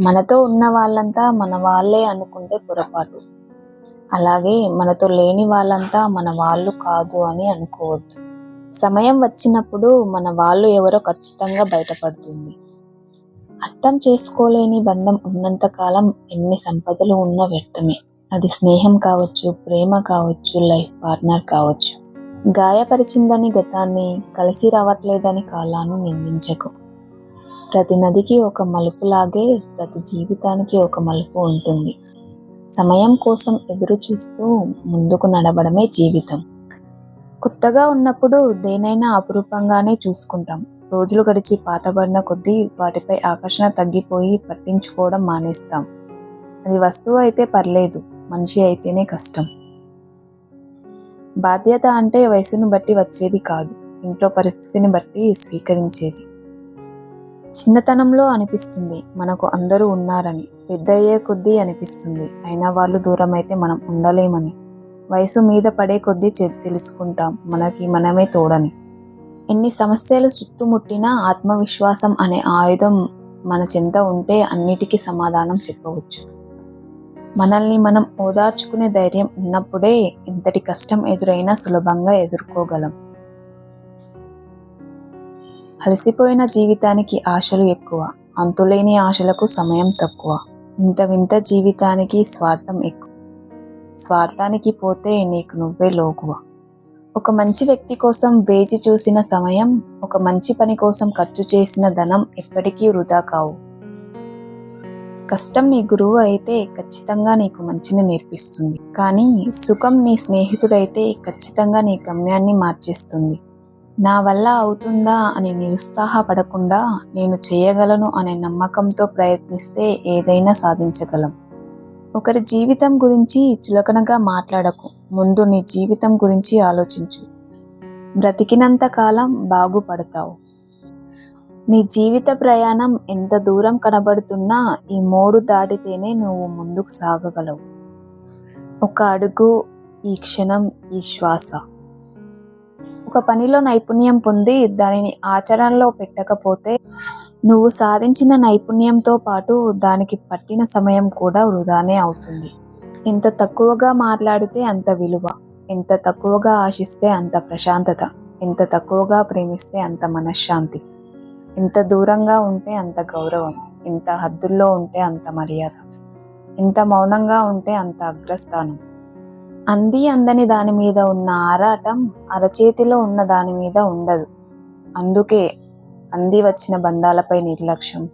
మనతో ఉన్న వాళ్ళంతా మన వాళ్ళే అనుకుంటే పొరపాటు. అలాగే మనతో లేని వాళ్ళంతా మన వాళ్ళు కాదు అని అనుకోవద్దు. సమయం వచ్చినప్పుడు మన వాళ్ళు ఎవరో ఖచ్చితంగా బయటపడుతుంది. అర్థం చేసుకోలేని బంధం ఉన్నంతకాలం ఎన్ని సంపదలు ఉన్నా వ్యర్థమే. అది స్నేహం కావచ్చు ప్రేమ కావచ్చు లైఫ్ పార్ట్నర్ కావచ్చు. గాయపరిచిందని గతాన్ని కలిసి రావట్లేదని కాలాన్ని నిందించకు. ప్రతి నదికి ఒక మలుపులాగే ప్రతి జీవితానికి ఒక మలుపు ఉంటుంది. సమయం కోసం ఎదురు చూస్తూ ముందుకు నడవడమే జీవితం. కొత్తగా ఉన్నప్పుడు దేనైనా అపురూపంగానే చూసుకుంటాం. రోజులు గడిచి పాతబడిన కొద్దీ వాటిపై ఆకర్షణ తగ్గిపోయి పట్టించుకోవడం మానేస్తాం. అది వస్తువు అయితే పర్లేదు మనిషి అయితేనే కష్టం. బాధ్యత అంటే వయసును బట్టి వచ్చేది కాదు ఇంట్లో పరిస్థితిని బట్టి స్వీకరించేది. చిన్నతనంలో అనిపిస్తుంది మనకు అందరూ ఉన్నారని పెద్ద అయ్యే కొద్దీ అనిపిస్తుంది. అయినా వాళ్ళు దూరం అయితే మనం ఉండలేమని. వయసు మీద పడే కొద్దీ తెలుసుకుంటాం మనకి మనమే తోడని. ఎన్ని సమస్యలు చుట్టుముట్టినా ఆత్మవిశ్వాసం అనే ఆయుధం మన చెంత ఉంటే అన్నిటికీ సమాధానం చెప్పవచ్చు. మనల్ని మనం ఓదార్చుకునే ధైర్యం ఉన్నప్పుడే ఎంతటి కష్టం ఎదురైనా సులభంగా ఎదుర్కోగలం. అలసిపోయిన జీవితానికి ఆశలు ఎక్కువ అంతులేని ఆశలకు సమయం తక్కువ. ఇంత వింత జీవితానికి స్వార్థం ఎక్కువ. స్వార్థానికి పోతే నీకు నువ్వే లోకువ. ఒక మంచి వ్యక్తి కోసం వేచి చూసిన సమయం ఒక మంచి పని కోసం ఖర్చు చేసిన ధనం ఎప్పటికీ వృధా కావు. కష్టం నీ గురువు అయితే ఖచ్చితంగా నీకు మంచిని నేర్పిస్తుంది. కానీ సుఖం నీ స్నేహితుడైతే ఖచ్చితంగా నీ గమ్యాన్ని మార్చేస్తుంది. నా వల్ల అవుతుందా అని నిరుత్సాహపడకుండా నేను చేయగలను అనే నమ్మకంతో ప్రయత్నిస్తే ఏదైనా సాధించగలం. ఒకరి జీవితం గురించి చులకనగా మాట్లాడకు. ముందు నీ జీవితం గురించి ఆలోచించు. బ్రతికినంత కాలం బాగుపడతావు. నీ జీవిత ప్రయాణం ఎంత దూరం కనబడుతున్నా ఈ మోడు దాటితేనే నువ్వు ముందుకు సాగగలవు. ఒక అడుగు ఈ క్షణం ఈ శ్వాస. ఒక పనిలో నైపుణ్యం పొంది దానిని ఆచరణలో పెట్టకపోతే నువ్వు సాధించిన నైపుణ్యంతో పాటు దానికి పట్టిన సమయం కూడా వృధానే అవుతుంది. ఎంత తక్కువగా మాట్లాడితే అంత విలువ ఎంత తక్కువగా ఆశిస్తే అంత ప్రశాంతత ఎంత తక్కువగా ప్రేమిస్తే అంత మనశ్శాంతి ఎంత దూరంగా ఉంటే అంత గౌరవం ఎంత హద్దుల్లో ఉంటే అంత మర్యాద ఎంత మౌనంగా ఉంటే అంత అగ్రస్థానం అంది అందని దాని మీద ఉన్న ఆరాటం అరచేతిలో ఉన్న దాని మీద ఉండదు. అందుకే అంది వచ్చిన బంధాలపై నిర్లక్ష్యం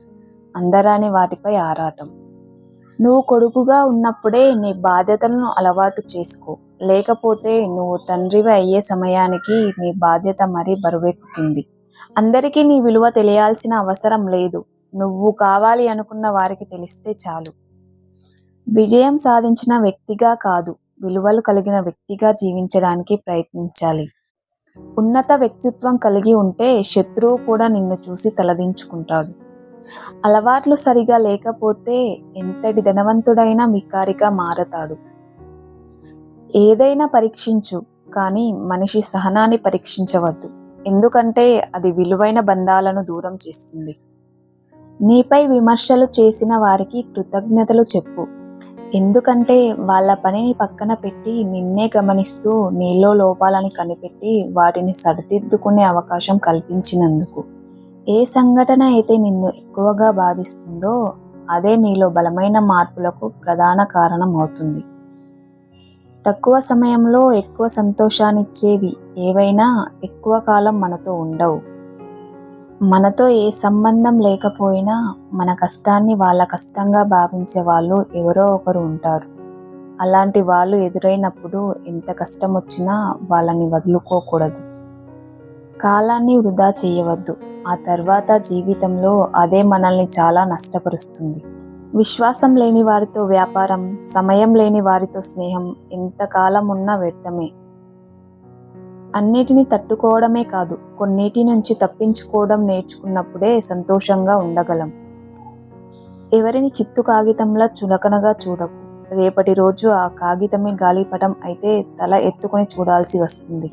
అందరాని వాటిపై ఆరాటం. నువ్వు కొడుకుగా ఉన్నప్పుడే నీ బాధ్యతలను అలవాటు చేసుకో లేకపోతే నువ్వు తండ్రివి అయ్యే సమయానికి నీ బాధ్యత మరీ బరువెక్కుతుంది. అందరికీ నీ విలువ తెలియాల్సిన అవసరం లేదు నువ్వు కావాలి అనుకున్న వారికి తెలిస్తే చాలు. విజయం సాధించిన వ్యక్తిగా కాదు విలువలు కలిగిన వ్యక్తిగా జీవించడానికి ప్రయత్నించాలి. ఉన్నత వ్యక్తిత్వం కలిగి ఉంటే శత్రువు కూడా నిన్ను చూసి తలదించుకుంటాడు. అలవాట్లు సరిగా లేకపోతే ఎంతటి ధనవంతుడైనా వికారిగా మారతాడు. ఏదైనా పరీక్షించు కానీ మనిషి సహనాన్ని పరీక్షించవద్దు. ఎందుకంటే అది విలువైన బంధాలను దూరం చేస్తుంది. నీపై విమర్శలు చేసిన వారికి కృతజ్ఞతలు చెప్పు. ఎందుకంటే వాళ్ళ పనిని పక్కన పెట్టి నిన్నే గమనిస్తూ నీలో లోపాలని కనిపెట్టి వాటిని సరిదిద్దుకునే అవకాశం కల్పించినందుకు. ఏ సంఘటన అయితే నిన్ను ఎక్కువగా బాధిస్తుందో అదే నీలో బలమైన మార్పులకు ప్రధాన కారణం అవుతుంది తక్కువ సమయంలో ఎక్కువ సంతోషాన్నిచ్చేవి ఏవైనా ఎక్కువ కాలం మనతో ఉండవు. మనతో ఏ సంబంధం లేకపోయినా మన కష్టాన్ని వాళ్ళ కష్టంగా భావించే వాళ్ళు ఎవరో ఒకరు ఉంటారు. అలాంటి వాళ్ళు ఎదురైనప్పుడు ఎంత కష్టం వచ్చినా వాళ్ళని వదులుకోకూడదు. కాలాన్ని వృధా చేయవద్దు. ఆ తర్వాత జీవితంలో అదే మనల్ని చాలా నష్టపరుస్తుంది. విశ్వాసం లేని వారితో వ్యాపారం సమయం లేని వారితో స్నేహం ఎంతకాలం ఉన్నా వ్యర్థమే. అన్నిటినీ తట్టుకోవడమే కాదు కొన్నిటి నుంచి తప్పించుకోవడం నేర్చుకున్నప్పుడే సంతోషంగా ఉండగలం. ఎవరిని చిత్తు కాగితంలా చులకనగా చూడకు. రేపటి రోజు ఆ కాగితమే గాలిపటం అయితే తల ఎత్తుకొని చూడాల్సి వస్తుంది.